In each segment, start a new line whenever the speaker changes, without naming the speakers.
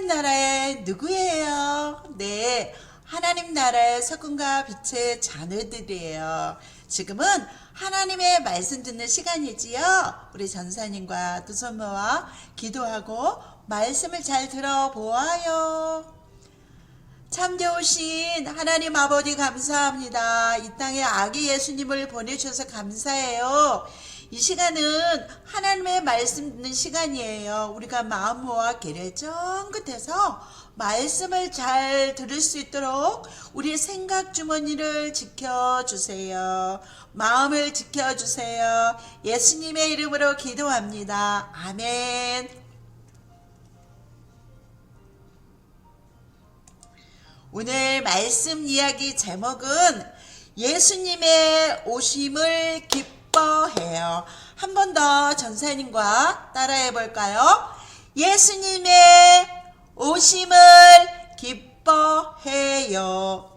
하나님 나라의 누구예요? 네, 하나님 나라의 석궁과 빛의 자녀들이에요. 지금은 하나님의 말씀 듣는 시간이지요. 우리 전사님과 두손 모아 기도하고 말씀을 잘 들어보아요. 참 좋으신 하나님 아버지 감사합니다. 이 땅에 아기 예수님을 보내주셔서 감사해요. 이 시간은 하나님의 말씀 듣는 시간이에요. 우리가 마음 모아 귀를 쫑긋해서 말씀을 잘 들을 수 있도록 우리의 생각 주머니를 지켜주세요. 마음을 지켜주세요. 예수님의 이름으로 기도합니다. 아멘. 오늘 말씀 이야기 제목은 예수님의 오심을 기뻐 해요. 한 번 더 전사님과 따라해 볼까요? 예수님의 오심을 기뻐해요.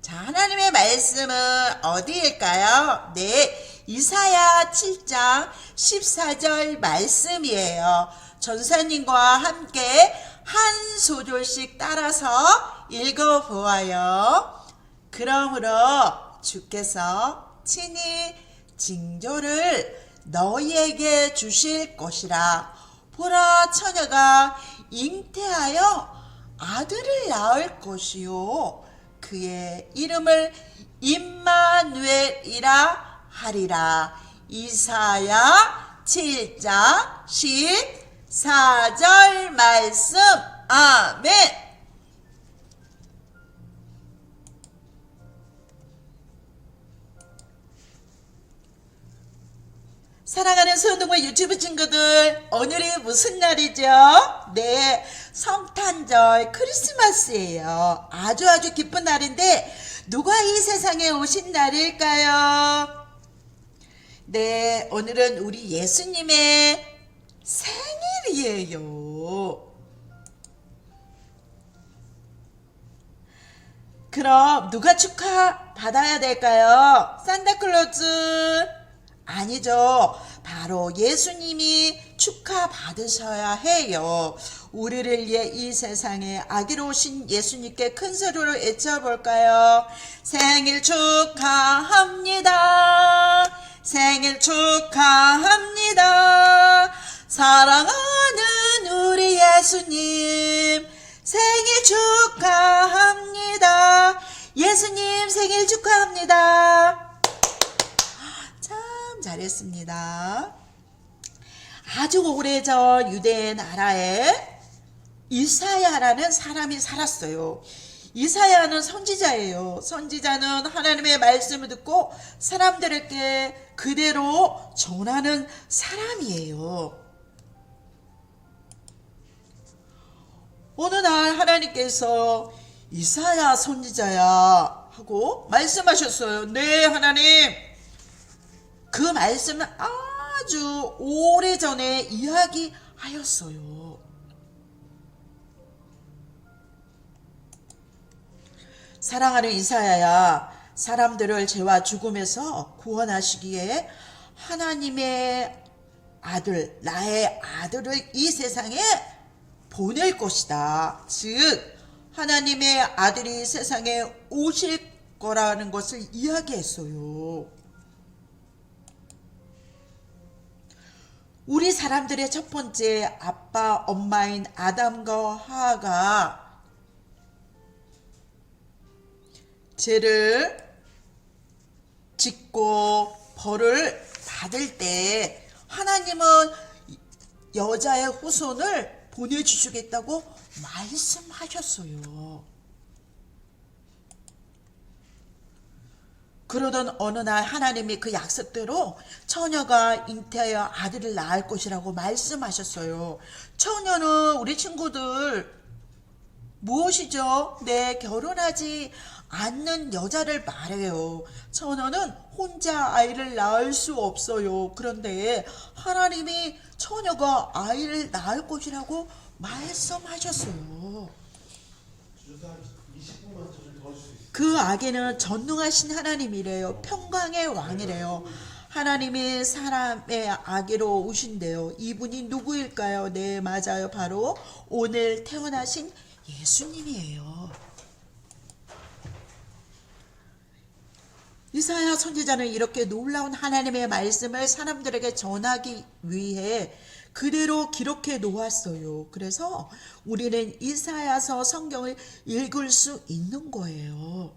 자, 하나님의 말씀은 어디일까요? 네, 이사야 7장 14절 말씀이에요. 전사님과 함께 한 소절씩 따라서 읽어보아요. 그러므로 주께서 친히 징조를 너희에게 주실 것이라. 보라 처녀가 잉태하여 아들을 낳을 것이요. 그의 이름을 임마누엘이라 하리라. 이사야 7장 14절 말씀. 아멘. 사랑하는 소동과 유튜브 친구들, 오늘이 무슨 날이죠? 네, 성탄절 크리스마스예요. 아주 아주 기쁜 날인데, 누가 이 세상에 오신 날일까요? 네, 오늘은 우리 예수님의 생일이에요. 그럼 누가 축하 받아야 될까요? 산타클로즈 아니죠. 바로 예수님이 축하 받으셔야 해요. 우리를 위해 이 세상에 아기로 오신 예수님께 큰 소리로 외쳐볼까요? 생일 축하합니다. 생일 축하합니다. 사랑하는 우리 예수님 생일 축하합니다. 예수님 생일 축하합니다. 참 잘했습니다. 아주 오래전 유대 나라에 이사야라는 사람이 살았어요. 이사야는 선지자예요. 선지자는 하나님의 말씀을 듣고 사람들에게 그대로 전하는 사람이에요. 어느 날 하나님께서 이사야 선지자야 하고 말씀하셨어요. 네, 하나님. 그 말씀은 아주 오래전에 이야기하였어요. 사랑하는 이사야야, 사람들을 죄와 죽음에서 구원하시기에 하나님의 아들, 나의 아들을 이 세상에 보낼 것이다. 즉, 하나님의 아들이 세상에 오실 거라는 것을 이야기했어요. 우리 사람들의 첫 번째 아빠, 엄마인 아담과 하하가 죄를 짓고 벌을 받을 때 하나님은 여자의 후손을 보내주시겠다고 말씀하셨어요. 그러던 어느 날 하나님이 그 약속대로 처녀가 잉태하여 아들을 낳을 것이라고 말씀하셨어요. 처녀는 우리 친구들 무엇이죠? 네, 결혼하지 않는 여자를 말해요. 처녀는 혼자 아이를 낳을 수 없어요. 그런데 하나님이 처녀가 아이를 낳을 것이라고 말씀하셨어요. 그 아기는 전능하신 하나님이래요. 평강의 왕이래요. 하나님이 사람의 아기로 오신대요. 이분이 누구일까요? 네, 맞아요. 바로 오늘 태어나신 예수님이에요. 이사야 선지자는 이렇게 놀라운 하나님의 말씀을 사람들에게 전하기 위해 그대로 기록해 놓았어요. 그래서 우리는 이사야서 성경을 읽을 수 있는 거예요.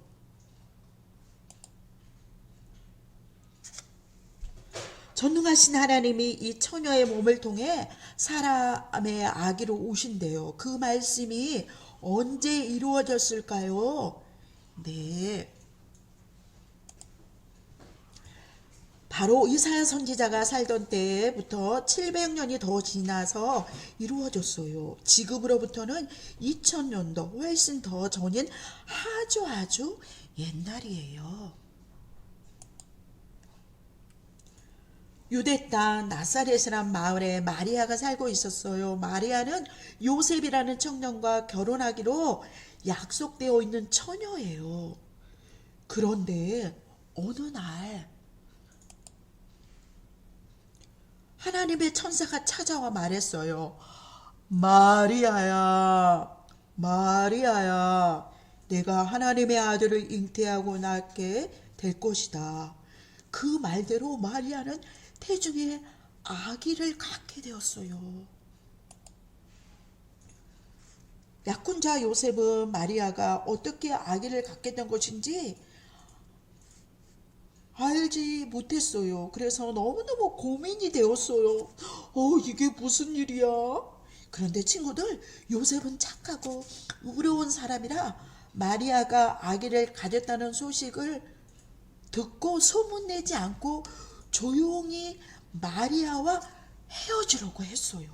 전능하신 하나님이 이 처녀의 몸을 통해 사람의 아기로 오신대요. 그 말씀이 언제 이루어졌을까요? 네. 바로 이사야 선지자가 살던 때부터 700년이 더 지나서 이루어졌어요. 지금으로부터는 2000년도 훨씬 더 전인 아주 아주 옛날이에요. 유대 땅 나사렛이란 마을에 마리아가 살고 있었어요. 마리아는 요셉이라는 청년과 결혼하기로 약속되어 있는 처녀예요. 그런데 어느 날 하나님의 천사가 찾아와 말했어요. 마리아야, 마리아야, 내가 하나님의 아들을 잉태하고 낳게 될 것이다. 그 말대로 마리아는 태중에 아기를 갖게 되었어요. 약혼자 요셉은 마리아가 어떻게 아기를 갖게 된 것인지 알지 못했어요. 그래서 너무너무 고민이 되었어요. 어, 이게 무슨 일이야? 그런데 친구들, 요셉은 착하고 의로운 사람이라 마리아가 아기를 가졌다는 소식을 듣고 소문내지 않고 조용히 마리아와 헤어지려고 했어요.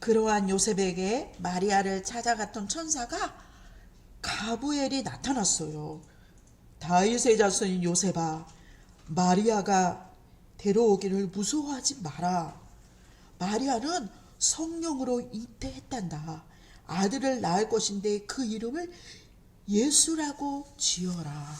그러한 요셉에게 마리아를 찾아갔던 천사가 가브엘이 나타났어요. 다윗의 자손인 요셉아, 마리아가 데려오기를 무서워하지 마라. 마리아는 성령으로 잉태했단다. 아들을 낳을 것인데 그 이름을 예수라고 지어라.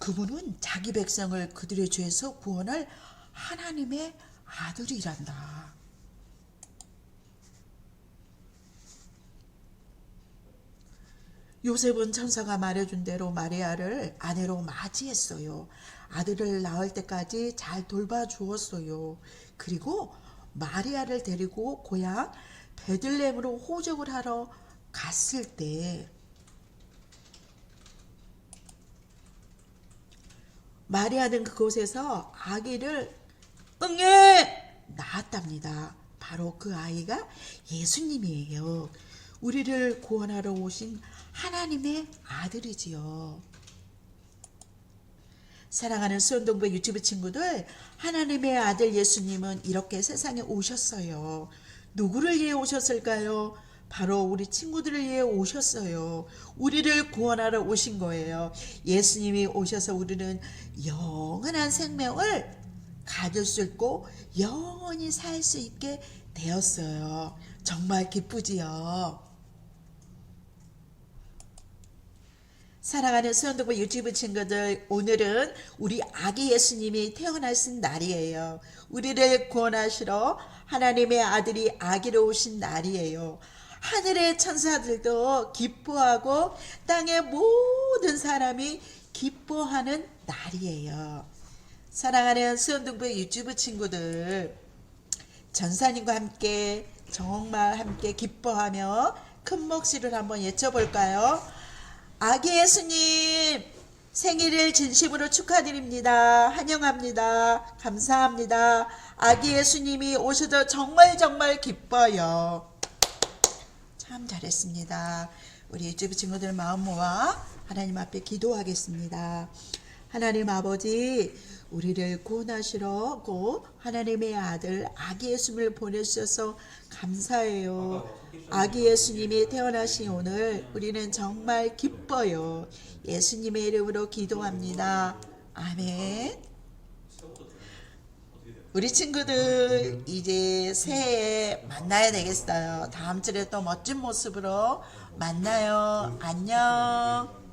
그분은 자기 백성을 그들의 죄에서 구원할 하나님의 아들이란다. 요셉은 천사가 말해준 대로 마리아를 아내로 맞이했어요. 아들을 낳을 때까지 잘 돌봐주었어요. 그리고 마리아를 데리고 고향 베들렘으로 호적을 하러 갔을 때 마리아는 그곳에서 아기를 응애 낳았답니다. 바로 그 아이가 예수님이에요. 우리를 구원하러 오신 하나님의 아들이지요. 사랑하는 수원동부 유튜브 친구들, 하나님의 아들 예수님은 이렇게 세상에 오셨어요. 누구를 위해 오셨을까요? 바로 우리 친구들을 위해 오셨어요. 우리를 구원하러 오신 거예요. 예수님이 오셔서 우리는 영원한 생명을 가질 수 있고 영원히 살 수 있게 되었어요. 정말 기쁘지요. 사랑하는 수원동부 유튜브 친구들, 오늘은 우리 아기 예수님이 태어나신 날이에요. 우리를 구원하시러 하나님의 아들이 아기로 오신 날이에요. 하늘의 천사들도 기뻐하고 땅의 모든 사람이 기뻐하는 날이에요. 사랑하는 수원동부 유튜브 친구들, 전사님과 함께 정말 함께 기뻐하며 큰 목소리를 한번 외쳐볼까요? 아기 예수님 생일을 진심으로 축하드립니다. 환영합니다. 감사합니다. 아기 예수님이 오셔서 정말 정말 기뻐요. 참 잘했습니다. 우리 유튜브 친구들 마음 모아 하나님 앞에 기도하겠습니다. 하나님 아버지, 우리를 구원하시려고 하나님의 아들 아기 예수님을 보내주셔서 감사해요. 아기 예수님이 태어나신 오늘 우리는 정말 기뻐요. 예수님의 이름으로 기도합니다. 아멘. 우리 친구들 이제 새해에 만나야 되겠어요. 다음 주에 또 멋진 모습으로 만나요. 안녕.